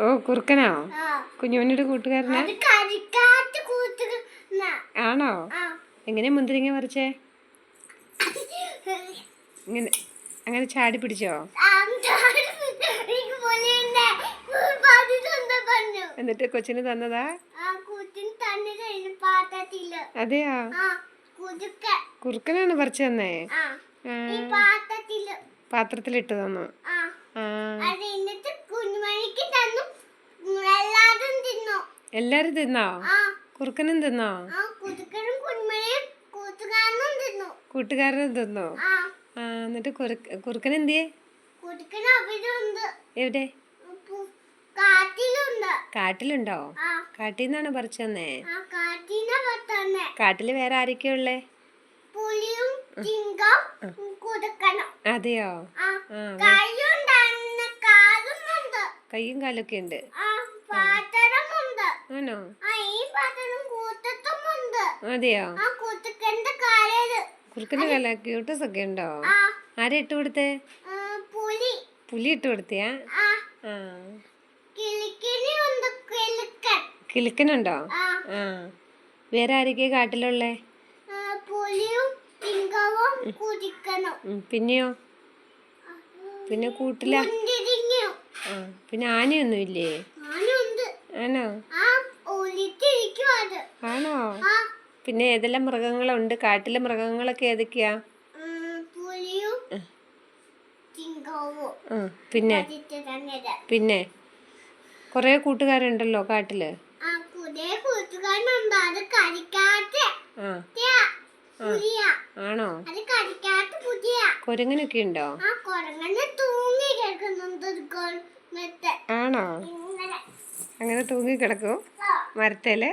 ഓ കുറുക്കനോ? കുഞ്ഞുമണിയുടെ കൂട്ടുകാരനാ? ആണോ? എങ്ങനെ മുന്തിരിങ്ങ പറിച്ചേ? ഇങ്ങനെ അങ്ങനെ ചാടി പിടിച്ചോ? എന്നിട്ട് കൊച്ചിന് തന്നതാ? അതെയോ? കുറുക്കനാണ് പറിച്ചു തന്നേ? പാത്രത്തിലിട്ട് തന്നു ആ ആ അത് എന്നിട്ട് കുഞ്ഞുമണിക്ക് തന്നു എല്ലാരും തിന്നു എല്ലാരും തിന്നോ? കുറുക്കനും തിന്നോ? കൂട്ടുകാരനും തിന്നു. ആ. എന്നിട്ട് കുറുക്ക കുറുക്കൻ എന്തിയേ എവിടെ? കാട്ടിലുണ്ട്. കാട്ടിൽ നിന്നാണ് പറിച്ചു തന്നേ കാട്ടിൽ വേറെ ആരൊക്കെയാ ഉള്ളേ? അതെയോ? കയ്യും കാലൊക്കെ ഉണ്ട്. ആണോ? അതെയോ? കുറുക്കന്റെ കല ക്യൂട്ടസ് ഒക്കെ ഉണ്ടോ? ആ. ആരാ ഇട്ട് കൊടുത്തേ? പുലി. ഇട്ട് കൊടുത്തിയാ? കിലുക്കനുണ്ടോ ആ. വേറെ ആരൊക്കെയാ കാട്ടിലുള്ളേ? പിന്നെയോ? പിന്നെ കൂട്ടില? പിന്നെ ആനയൊന്നും ഇല്ലേ ആണോ ആണോ? പിന്നെ ഏതെല്ലാം മൃഗങ്ങളുണ്ട്? കാട്ടിലെ മൃഗങ്ങളൊക്കെ ഏതൊക്കെയാ? പിന്നെ? പിന്നെ? കൊറേ കൂട്ടുകാരുണ്ടല്ലോ കാട്ടിൽ? ആണോ? കൊരങ്ങനൊക്കെ ഉണ്ടോ. ആണോ? അങ്ങനെ തൂങ്ങി കിടക്കും മരത്തേൽ?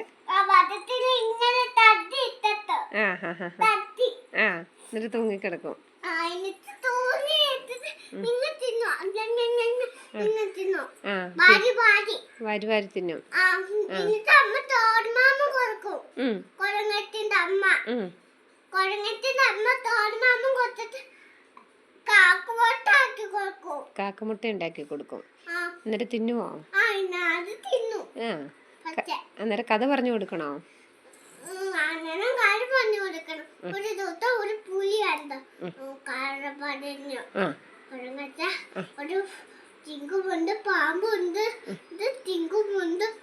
എന്നിട്ട് തൂങ്ങിക്കിടക്കും. വാരി വാരി. തിന്നും. അമ്മ. കൊരങ്ങത്തിന്റെ അമ്മ. കൊരങ്ങത്തിന്റെ കൊടുത്തിട്ട് കാക്കമുട്ട ഉണ്ടാക്കി കൊടുക്കും. എന്നിട്ട് തിന്നുവോ? ആ അന്നേരം കഥ പറഞ്ഞു കൊടുക്കണോ? ഒരു ദിവസം ഒരു പുലിയായിരുന്നു പറഞ്ഞു. ഒരു പാമ്പുണ്ട്. ഇത്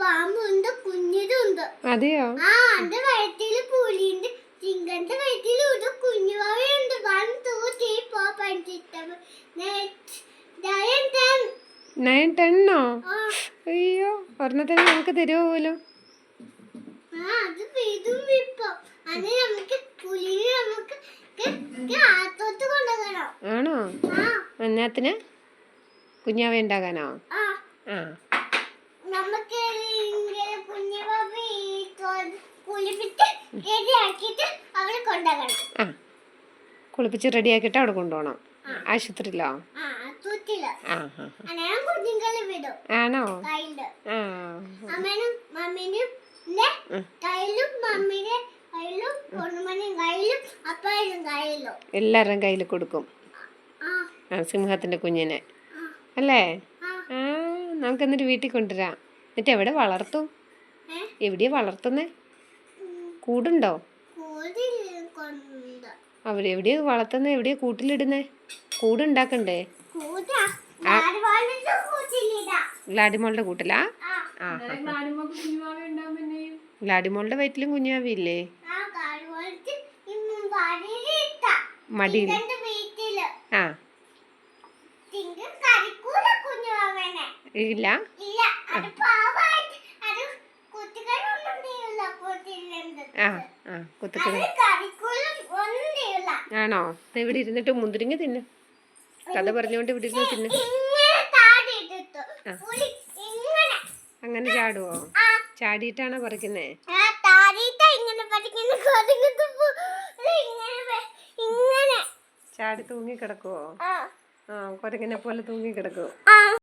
പാമ്പുണ്ട് കുഞ്ഞിതുണ്ട്. അതെയോ? ആ അത് വയറ്റിൽ പുലിയുണ്ട്. ചിങ്കന്റെ വയറ്റിൽ ഒരു കുഞ്ഞുവാവയുണ്ട് one two three four five six seven eight nine ten. Nine ടെണ്ണോ ആ. അയ്യോ ഒരെണ്ണത്തിന് നമുക്ക് തരുമോ പോലും? ആണോ? എന്നാത്തിന്? കുഞ്ഞാവ ഉണ്ടാകാനോ? ആ. കുളിപ്പിച്ച് റെഡിയാക്കിയിട്ട് അവിടെ കൊണ്ടുപോകണം. ആശുപത്രിയിലോ? ആണോ? ആ. എല്ലാവരുടെയും കയ്യിൽ കൊടുക്കും. ആ. സിംഹത്തിന്റെ സിംഹത്തിന്റെ കുഞ്ഞിനെ അല്ലേ? ആ. നമുക്ക് എന്നിട്ട് വീട്ടിൽ കൊണ്ടുവരാം. എന്നിട്ട് എവിടെ വളർത്തും? എവിടെയാ വളർത്തുന്നേ? കൂടുണ്ടോ? അവരെവിടെയാ വളർത്തുന്നത് എവിടെയാ കൂട്ടിലിടുന്നേ? കൂടുണ്ടാക്കണ്ടേ ഗ്ലാഡിമോളുടെ കൂട്ടിലാ? ആ. ആ ഗ്ലാഡിമോളുടെ വയറ്റിലും കുഞ്ഞാവില്ലേ മടിയിൽ ആ. ഇല്ല? ആ ആ കുത്തുക്കളി ആണോ? ഇവിടെ ഇരുന്നിട്ട് മുന്തിരിങ്ങ തിന്നു. കഥ പറഞ്ഞുകൊണ്ട് ഇവിടെ ഇരുന്ന് തിന്നു. അങ്ങനെ ചാടുവോ? ചാടിയിട്ടാണോ പറിക്കുന്നേ? ചാടി തൂങ്ങി കിടക്കുവോ ആ കൊരങ്ങനെ പോലെ തൂങ്ങി കിടക്കുവോ